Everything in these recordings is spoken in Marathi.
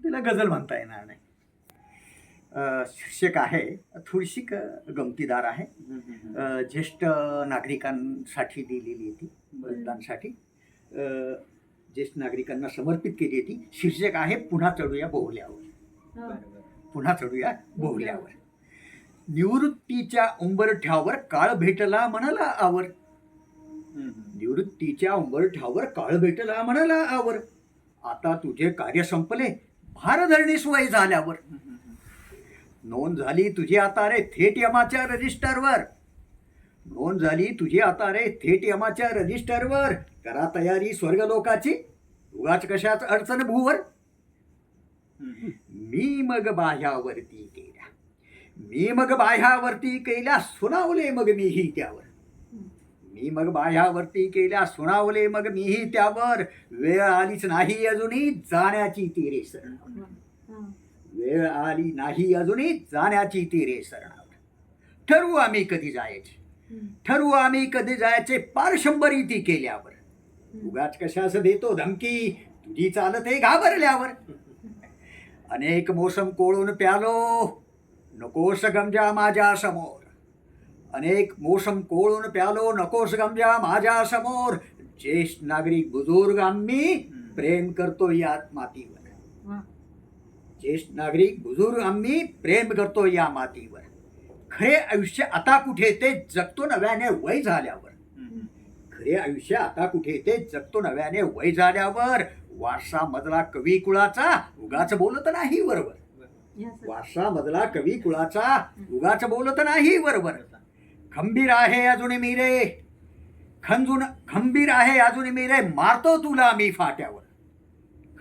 तिला गझल म्हणता येणार नाही. शीर्षक आहे थोडीशी गमतीदार आहे. ज्येष्ठ नागरिकांसाठी दिलेली आहे ती मतदानसाठी. ज्येष्ठ नागरिकांना समर्पित केली आहे ती शीर्षक आहे पुन्हा चढूया बोहल्यावर. पुन्हा चढूया बोहल्यावर. निवृत्तीच्या उंबरठ्यावर काळ भेटला म्हणाला आवर. निवृत्तीच्या उंबरठ्यावर काळ भेटला म्हणाला आवर. आता तुझे कार्य संपले भारधरणी वय झाल्यावर. नोंद झाली तुझी आता रे थेट यमाच्या रजिस्टरवर. नोंद झाली तुझी आता रे थेट यमाच्या रजिस्टरवर. करा तयारी स्वर्गलोकाची. उगाच कशाच अडचण भूवर. मी मग बाह्यावरती केल्या. मी मग बाह्यावरती केल्या. सुनावले मग मीही त्यावर. मी मग बाह्यावरती केल्या सुनावले मग मीही त्यावर. वेळ आलीच नाही अजूनही जाण्याची ती रे सरणावर वेळ आली नाही अजूनही जाण्याची ती रे सरणावर ठरवू आम्ही कधी जायचे? ठरवू आम्ही कधी जायचे? पार शंभरी ती केल्यावर उगाच कशास देतो धमकी? तुझी चालत आहे घाबरल्यावर. अनेक मोसम कोळून प्यालो. नकोस गमजा माझ्यासमोर. अनेक मोसम कोळून प्यालो नकोस गमजा माझ्यासमोर. ज्येष्ठ नागरिक बुजुर्ग आम्ही प्रेम करतो या मातीवर. ज्येष्ठ नागरिक बुजुर्ग आम्ही प्रेम करतो या मातीवर. खरे आयुष्य आता कुठे ते जगतो नव्याने वय झाल्यावर. खरे आयुष्य आता कुठे ते जगतो नव्याने वय झाल्यावर. वारसा मधला कवी कुळाचा उगाच बोलत नाही बरोबर वारसा मधला कवी कुळाचा उगाच बोलत नाही बरोबर खंबीर आहे अजून मी रे खंजून खंबीर आहे अजून मी रे मारतो तुला मी फाट्यावर.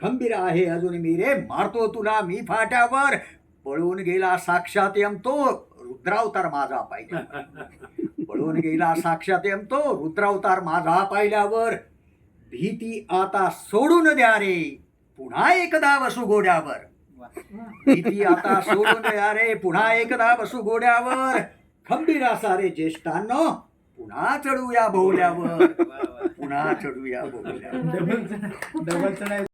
खंबीर आहे अजून मी रे मारतो तुला मी फाट्यावर. पळून गेला साक्षात यम तो. रुद्रावतार माझा पाहिजे पळून गेला साक्षात यम तो. रुद्रावतार माझा पाहिल्यावर. भीती आता सोडून द्या रे. पुन्हा एकदा वसू घोड्यावर भीती आता सोडून द्या रे. पुन्हा एकदा बसू घोड्यावर खंबीर असा रे ज्येष्ठांनो. पुन्हा चढूया भोवल्यावर पुन्हा चढूया भोवल्यावर डबलचं नाही.